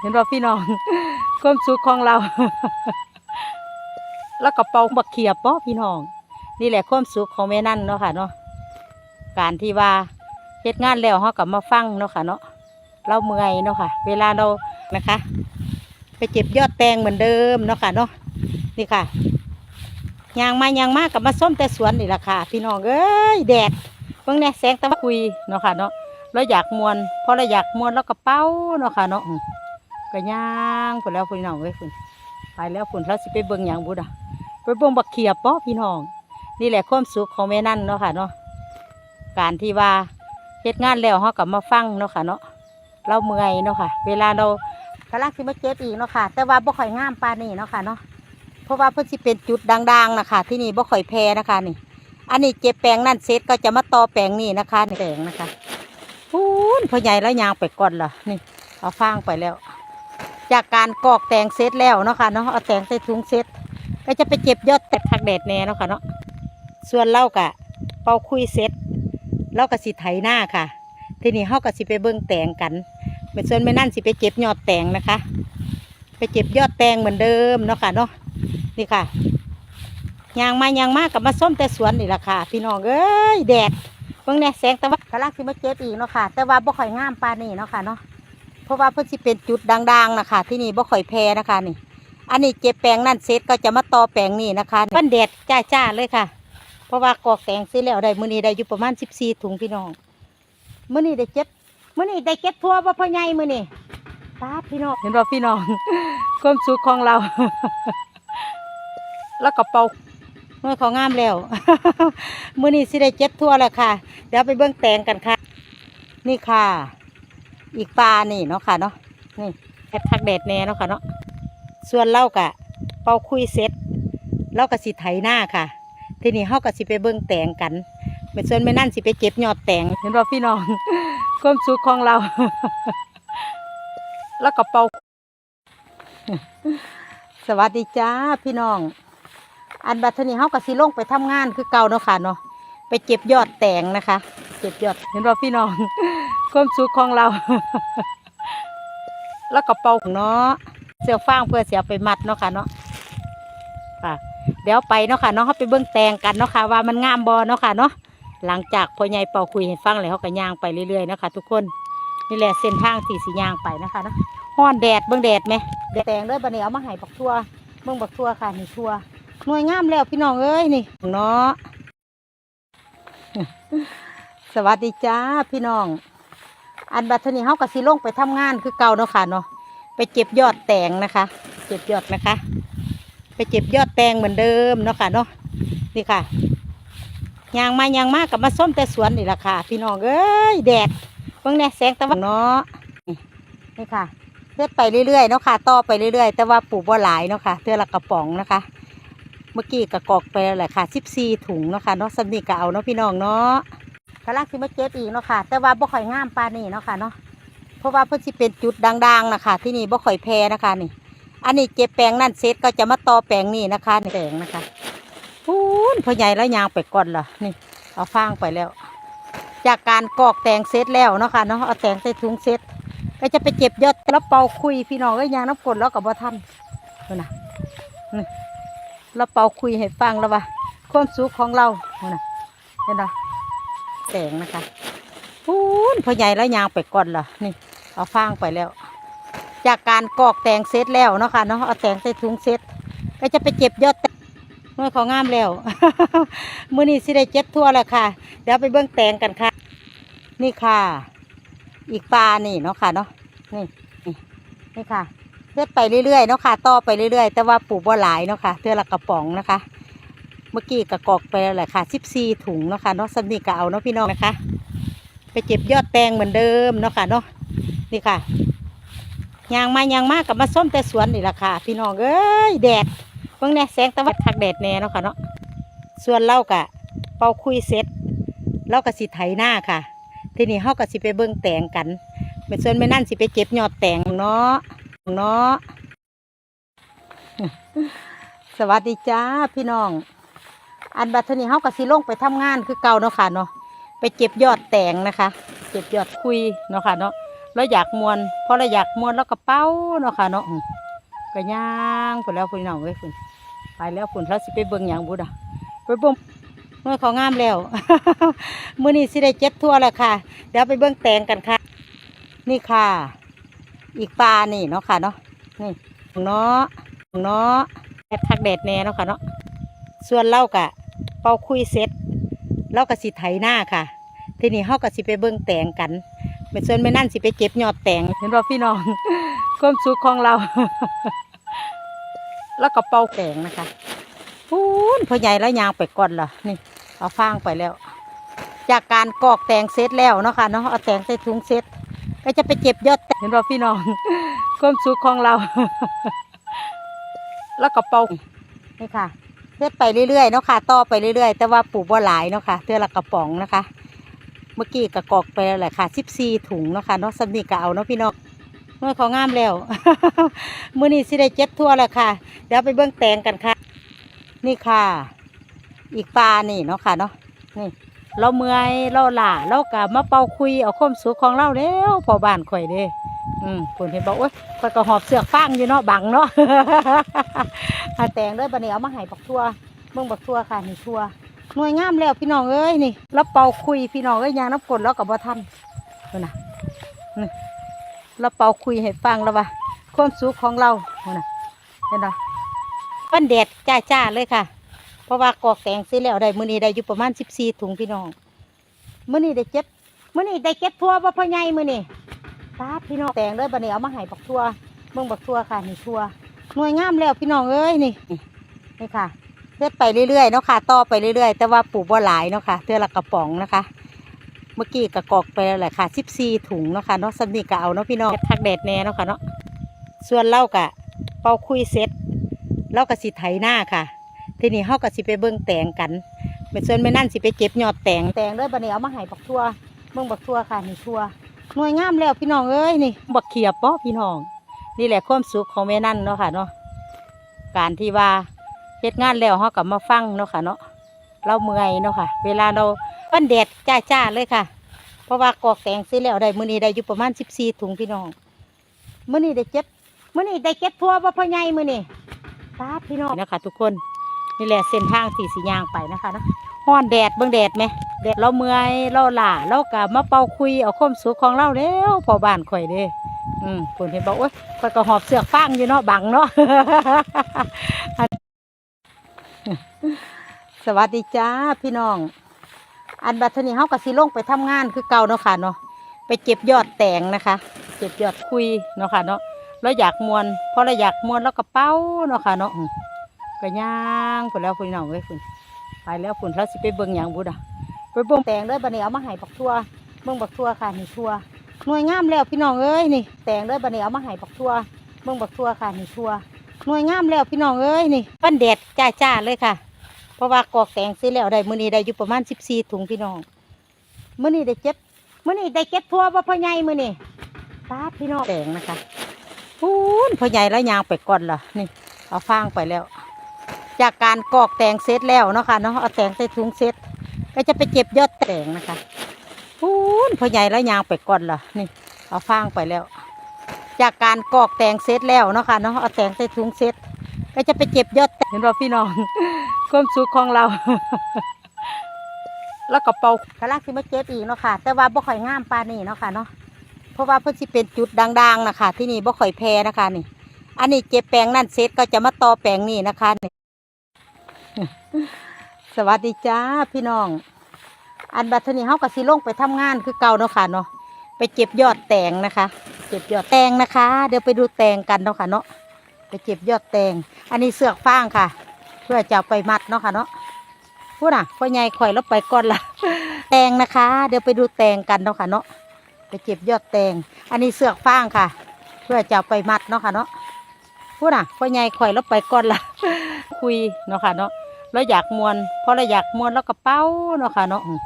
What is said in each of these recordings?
เห็นว่าพี่น้องความสุขของเรา แล้วก็เป่าบักเขียบป่พี่น้อง นี่แหละความสุขของแม่นั่นเนาะค่ะเนาะการที่ว่าเฮ็ดงานแล้วเขากลับมาฟังเนาะค่ะเนาะเราเมื่อยเนาะค่ะ เวลาเรานะคะ ไปเจ็บยอดแตงเหมือนเดิมเนาะค่ะเนาะนี่ค่ะยางมายางมากกับมาส้มแต่สวนนี่แหละค่ะ พี่น้องเอ้ยแดดเบิ่งแน่แสงตะวันคุยเนาะค่ะเนาะเราอยากมวนพอเราอยากมวนเราก็เป้าเนาะค่ะเนาะ ก็ย่างไปแล้วพี่น้องเอ้ยคุณไปแล้วคุณเราสิไปเบิ่งหยังบุดอะไปเบิ่งบักเขียบป่พี่น้อง นี่แหละความสุขของแม่นั่นเนาะค่ะเนาะการที่ว่าเฮ็ดงานแล้วเขากลับมาฟังเนาะค่ะเนาะเราเมื่อยเนาะค่ะ เวลาเรากำลังสิมาเจ็บอีกเนาะค่ะ แต่ว่าบ่ค่อยงามปานนี้เนาะค่ะเนาะเพราะว่าเพิ่นสิเป็นจุดด่างๆนะคะที่นี่บ่ค่อยแพ้นะคะนี่ อันนี้เจ็บแปลงนั่นเสร็จก็จะมาต่อแปลงนี่นะคะนี่แปลงนะคะพูนพ่อใหญ่แล้วยางไปก่อนล่ะนี่เอาฟางไปแล้ว จากการกอกแตงเสร็จแล้วเนาะค่ะเนาะเอาแตงใส่ถุงเสร็จก็จะไปเก็บยอดแต่ผักแดดแน่เนาะค่ะเนาะส่วนเล่ากะเป่าคุยเสร็จเราก็สิไถหน้าค่ะ ทีนี้เฮาก็สิไปเบิ่งแตงกันเป็นส่วนไม่นั่นสิไปเก็บยอดแตงนะคะ ไปเก็บยอดแตงเหมือนเดิมเนาะค่ะเนาะนี่ค่ะยางมายางมากกับมาส้มแต่สวนนี่แหละค่ะ พี่น้องเอ้ยแดดเบิ่งแน่แสงตะวันกำลังสิมาเก็บอีกเนาะค่ะ แต่ว่าบ่ค่อยงามปานนี้เนาะค่ะเนาะ เพราะว่าเพิ่นสิเป็นจุดด่างๆนะคะ ที่นี่บ่ค่อยแพ้นะคะนี่ อันนี้เจ็บแปลงนั่นเสร็จก็จะมาต่อแปลงนี่นะคะปั้นแดดจ้าๆเลยค่ะ เพราะว่ากอกแตงซื้อแล้วได้มื้อนี้ได้อยู่ประมาณสิบสี่ถุงพี่น้องมื้อนี้ได้เจ็บมื้อนี้ได้เจ็บทั่วว่พ่อใหญ่มื้อนี้ตาพี่น้องเห็นว่าพี่น้องความสุขของเรา แล้วก็เป่าเมื่อเขางามแล้วมื้อนี้สิได้เจ็บทั่วแล้วค่ะ เดี๋ยวไปเบิ่งแตงกันค่ะ นี่ค่ะ อีกปลานี่เนาะค่ะเนาะนี่แค่พักแดดแน่เนาะค่ะเนาะส่วนเล่ากะเป่าคุยเสร็จเราก็สิไถหน้าค่ะ ทีนี้เฮาก็สิไปเบิ่งแตงกันเป็นส่วนไม่นั่นสิไปเก็บยอดแตงเห็นว่าพี่น้องความสุขของเรา แล้วก็เป่าสวัสดีจ้าพี่น้อง อันบัดเทอนี้เฮาก็สิลงไปทำงานคือเก่าเนาะค่ะเนาะ ไปเก็บยอดแตงนะคะ เก็บยอดเห็นว่าพี่น้องความสุขของเรา แล้วก็เป่าเนาะเสื้อฟางเพื่อเสียไปมัดเนาะค่ะเนาะค่ะเดี๋ยวไปเนาะค่ะเนาะเขาไปเบิ้องแตงกันเนาะค่ะว่ามันงามบอเนาะค่ะเนาะหลังจากพ่อใหญ่เป่าคุยให้ฟังเลยเขาก็ย่างไปเรื่อยๆเนาะค่ะทุกคนนี่แหละเส้นทางที่สีย่างไปนะคะเนาะห้อนแดดเบิ้องแดดไหมแดดแตงเลยบันนี้เอามาให้บักทั่วเบิ้องบักทั่วค่ะนี่ทั่วหน่วยงามแล้วพี่น้องเอ้ยนี่เนาะ สวัสดีจ้าพี่น้อง อันบัดเทอนี้เขาก็สิลงไปทำงานคือเก่าเนาะค่ะเนาะไปเก็บยอดแตงนะคะ เก็บยอดนะคะ ไปเก็บยอดแตงเหมือนเดิมเนาะค่ะเนาะนี่ค่ะยางมายางมากกับมาส้มแต่สวนนี่แหละค่ะ พี่น้องเอ้ยแดดเบิ่งแน่แสงตะวันเนาะนี่นี่ค่ะเลือดไปเรื่อยๆเนาะค่ะต่อไปเรื่อยๆ แต่ว่าปลูกว่าหลายเนาะค่ะเทือละกระป๋องนะคะ เมื่อกี้กระกอกไปแล้วแหละค่ะสิบสี่ถุงเนาะค่ะเนาะสำนีก็เอาเนาะพี่น้องเนาะกำลังสิมาเก็บอีกเนาะค่ะ แต่ว่าบ่ค่อยงามปานนี้เนาะค่ะเนาะเพราะว่าเพิ่นสิเป็นจุดด่างๆนะคะที่นี่บ่ค่อยแพ้นะคะนี่ อันนี้เจ็บแปลงนั่นเสร็จก็จะมาต่อแปลงนี่นะคะแปลงนะคะพูนพ่อใหญ่แล้วยางไปก่อนล่ะนี่ เอาฟางไปแล้ว จากการกอกแตงเสร็จแล้วเนาะค่ะเนาะเอาแตงใส่ถุงเสร็จก็จะไปเก็บยอดแล้วเป่าคุยพี่น้องก็ยางน้ำกดแล้วกับบ่ทันดูนะ นี่แล้วเป่าคุยให้ฟังแล้วว่าความสุขของเรานะเห็นไหมแตงนะคะพูนพ่อใหญ่แล้วยางไปก่อนล่ะนี่ เอาฟางไปแล้ว จากการกอกแตงเสร็จแล้วเนาะค่ะเนาะเอาแตงใส่ถุงเสร็จก็จะไปเก็บยอดแตงเมื่อเขางามแล้วมื้อนี้สิได้เจ็บทั่วแล้วค่ะ เดี๋ยวไปเบิ่งแตงกันค่ะ นี่ค่ะ อีกปลานี่เนาะค่ะเนาะนี่นี่นี่ค่ะ เลือดไปเรื่อยๆเนาะค่ะต่อไปเรื่อยๆ แต่ว่าปลูกว่าหลายเนาะค่ะเทือละกระป๋องนะคะ เมื่อกี้กระกอกไปแล้วแหละค่ะสิบสี่ถุงเนาะค่ะเนาะสำนีก็เอาเนาะพี่น้องนะคะ ไปเก็บยอดแตงเหมือนเดิมเนาะค่ะเนาะนี่ค่ะยางมายางมากกับมาส้มแต่สวนนี่แหละค่ะ พี่น้องเอ้ยแดดเบิ่งแน่แสงตะวันทักแดดแน่เนาะค่ะเนาะส่วนเล่ากะเป่าคุยเสร็จเล่าก็สิไถหน้าค่ะ ทีนี้เฮาก็สิไปเบิ่งแตงกันเป็นส่วนไม่นั่นสิไปเก็บยอดแตงเนาะ เนาะสวัสดีจ้าพี่น้อง อันบัดเทนี้เฮาก็สิลงไปทำงานคือเก่าเนาะค่ะเนาะไปเก็บยอดแตงนะคะ เก็บยอดคุยเนาะค่ะเนาะแล้วอยากมวนพอเราอยากมวนแล้วก็เป้าเนาะค่ะเนาะก็ย่างไปแล้วพี่น้องเอ้ยคุณไปแล้วคุณเราสิไปเบิ่งหยังบุดอะไปเบิ่งเมื่อเขางามแล้วมื้อนี้สิได้เจ็ดทั่วแล้วค่ะ เดี๋ยวไปเบิ่งแตงกันค่ะ นี่ค่ะ อีกปลานี่เนาะค่ะเนาะนี่เนาะเนาะแดดทักแดดแน่เนาะค่ะเนาะส่วนเล่ากะเป่าคุยเสร็จเราก็สิไถหน้าค่ะ ทีนี้เฮาก็สิไปเบิ่งแตงกันแม่ส่วนแม่นั่นสิไปเก็บยอดแตงเห็นบ่พี่น้องความสุขของเรา แล้วก็เป่าแตงนะคะพูนพ่อใหญ่แล้วยางไปก่อนล่ะนี่ เอาฟางไปแล้ว จากการกอกแตงเสร็จแล้วเนาะค่ะเนาะเอาแตงใส่ถุงเสร็จ ก็จะไปเก็บยอดแตงเห็นบ่พี่น้องความสุขของเรา แล้วก็เป่านี่ค่ะเฮ็ดไปเรื่อยๆเนาะค่ะต่อไปเรื่อยๆ แต่ว่าปลูกบ่หลายเนาะค่ะเทื่อละกระป๋องนะคะ เมื่อกี้กระกอกไปแล้วแหละค่ะ14ถุงเนาะค่ะเนาะสำนีก็เอาเนาะพี่น้องเมื่อเขางามแล้วมื้อนี้สิได้เจ็ดทั่วแล้วค่ะ เดี๋ยวไปเบิ่งแตงกันค่ะ นี่ค่ะ อีกปลานี่เนาะค่ะเนาะนี่ เราเมื่อยเราล่าเรากะมาเป่าคุยเอาความสุขของเราแล้วพอบ้านข่อยเด้อืมคนเห็นบอกโอ๊ยข่อยก็หอบเสือกฟางอยู่เนาะบังเนาะหาแตงด้วยบันนี้เอามาให้บักทั่วเบิ่งบักทั่วค่ะนี่ทั่วหน่วยงามแล้วพี่น้องเอ้ยนี่แล้วเป่าคุยพี่น้องเอ้ยยางน้ำกลนแล้วกับบ่ทันนี่นะนี่แล้วเป่าคุยให้ฟังแล้วว่าความสุขของเรานี่นะเห็นไหมปั้นแดดจ้าจ้าเลยค่ะ เพราะว่ากอกแตงซื้อแล้วได้มื้อนี้ได้อยู่ประมาณสิบสี่ถุงพี่น้องมื้อนี้ได้เจ็ดมื้อนี้ได้เจ็ดทั่วบ่พ่อใหญ่มื้อนี้ตาพี่น้องแตงเลยบันนี้เอามาให้บักทั่วเบิ่งบักทั่วค่ะนี่ทั่วหน่วยงามแล้วพี่น้องเอ้ยนี่นี่ค่ะเฮ็ดไปเรื่อยๆเนาะค่ะต่อไปเรื่อยๆ แต่ว่าปลูกบ่หลายเนาะค่ะเทื่อละกระป๋องนะคะ เมื่อกี้กระกอกไปแล้วแหละค่ะ14ถุงเนาะค่ะเนาะสำนีก็เอาเนาะพี่น้องทักแดดแน่เนาะค่ะเนาะส่วนเล่ากะเป่าคุยเสร็จเราก็สิไถหน้าค่ะ ทีนี้เฮาก็สิไปเบิ่งแตงกันแม่ส่วนแม่นั่นสิไปเก็บยอดแตงแตงเลยบัดนี้เอามาให้บักทั่วเบิ่งบักทั่วค่ะนี่ทั่วหน่วยงามแล้วพี่น้องเอ้ยนี่บักเขียบป้อพี่น้อง นี่แหละความสุขของแม่นั่นเนาะค่ะเนาะการที่ว่าเฮ็ดงานแล้วเขากลับมาฟังเนาะค่ะเนาะเราเมื่อยเนาะค่ะ เวลาเราปั้นแดดจ้าจ้าๆเลยค่ะ เพราะว่ากอกแตงซื้อแล้วได้มื้อนี้ได้อยู่ประมาณสิบสี่ถุงพี่น้องมื้อนี้ได้เจ็ดมื้อนี้ได้เจ็ดทั่วบ่พ่อใหญ่มื้อนี้ตาพี่น้องนะคะทุกคน นี่แหละเส้นทางที่สียางไปนะคะนะฮ้อนแดดเบิ่งแดดไหมแดดเราเมื่อยเราล่าเรากะมาเป่าคุยเอาความสุขของเราแล้วพอบ้านข่อยเด้อืมคนเห็นบอกโอ๊ยข่อยก็หอบเสือกฟางอยู่เนาะบังเนาะสวัสดีจ้าพี่น้อง อันบัดเทอนี้เฮาก็สิลงไปทำงานคือเก่าเนาะค่ะเนาะไปเก็บยอดแตงนะคะ เก็บยอดคุยเนาะค่ะเนาะเราอยากมวนพอเราอยากมวนแล้วก็เป้าเนาะค่ะเนาะ ก็ย่างไปแล้วพี่น้องเอ้ยคุณไปแล้วฝุ่นเราสิไปเบิ่งหยังบุดอะไปเบิ่งแตงเลยบัดนี้เอามาให้บักทั่วเบิ่งบักทั่วค่ะนี่ทั่วหน่วยงามแล้วพี่น้องเอ้ยนี่แตงเลยบัดนี้เอามาให้บักทั่วเบิ่งบักทั่วค่ะนี่ทั่วหน่วยงามแล้วพี่น้องเอ้ยนี่ปั้นแดดจ้าจ้าๆเลยค่ะ เพราะว่ากอกแตงซื้อแล้วได้มื้อนี้ได้อยู่ประมาณสิบสี่ถุงพี่น้องมื้อนี้ได้เจ็ดมื้อนี้ได้เจ็ดทั่วบ่พ่อใหญ่มื้อนี้ตาพี่น้องแตงนะคะพูนพ่อใหญ่แล้วยางไปก่อนล่ะนี่เอาฟางไปแล้ว จากการกอกแตงเสร็จแล้วเนาะค่ะเนาะเอาแตงใส่ถุงเสร็จก็จะไปเก็บยอดแตงนะคะพูนพ่อใหญ่แล้วยางไปก่อนล่ะนี่ เอาฟางไปแล้ว จากการกอกแตงเสร็จแล้วเนาะค่ะเนาะเอาแตงใส่ถุงเสร็จก็จะไปเก็บยอดแตงเห็นบ่พี่น้องความสุขของเรา แล้วก็เป่ากระลักสิมาเก็บอีกเนาะค่ะ แต่ว่าบ่ค่อยงามปานนี้เนาะค่ะเนาะเพราะว่าเพิ่นสิเป็นจุดดังๆนะคะที่นี่บ่ค่อยแพร่นะคะนี่ อันนี้เก็บแปลงนั่นเสร็จก็จะมาต่อแปลงนี่นะคะนี่ สวัสดีจ้าพี่น้อง อันบัดเทนี้เฮาก็สิลงไปทำงานคือเก่าเนาะค่ะเนาะไปเก็บยอดแตงนะคะ เก็บยอดแตงนะคะ เดี๋ยวไปดูแตงกันเนาะค่ะเนาะไปเก็บยอดแตง อันนี้เสือกฟางค่ะ เพื่อจะเอาไปมัดเนาะค่ะเนาะพูดน่ะพ่อใหญ่ข่อยแล้วไปก่อนละแตงนะคะ เดี๋ยวไปดูแตงกันเนาะค่ะเนาะไปเก็บยอดแตง อันนี้เสือกฟางค่ะ เพื่อจะเอาไปมัดเนาะค่ะเนาะพูดน่ะพ่อใหญ่ข่อยแล้วไปก่อนละคุยเนาะค่ะเนาะ แล้วอยากมวนพอเราอยากมวนแล้วก็เป้าเนาะค่ะเนาะอืม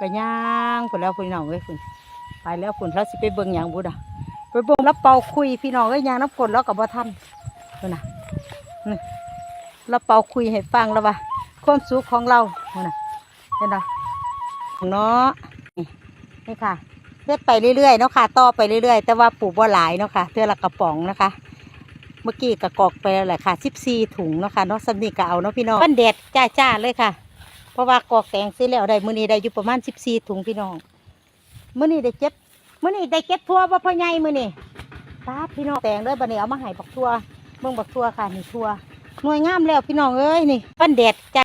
ก็ย่างไปแล้วพี่น้องเอ้ยคุณไปแล้วคุณเราสิไปเบิ่งหยังบุดอะไปเบิ่งแล้วเป่าคุยพี่น้องเอ้ยยางน้ำฝนแล้วก็บ่ทันคุณน่ะนี่แล้วเป่าคุยให้ฟังแล้วว่าความสุขของเราคุณน่ะเห็นไหมเนาะนี่นี่ค่ะเฮ็ดไปเรื่อยๆเนาะค่ะต่อไปเรื่อยๆ แต่ว่าปลูกบ่หลายเนาะค่ะเทื่อละกระป๋องนะคะ เมื่อกี้กระกอกไปแล้วแหละค่ะ14ถุงเนาะค่ะเนาะสำนีก็เอาเนาะพี่น้องมันแดดจ้าๆเลยค่ะ เพราะว่ากอกแตงซื้อแล้วได้มื้อนี้ได้อยู่ประมาณ14ถุงพี่น้องมื้อนี้ได้เจ็ดมื้อนี้ได้เก็บทั่วบ่พ่อใหญ่มื้อนี้ตาพี่น้องแตงเด้อบัดนี้เอามาให้บักทั่วเมืองบักทั่วค่ะนี่ทั่วหน่วยงามแล้วพี่น้องเอ้ยนี่มันแดดจ้า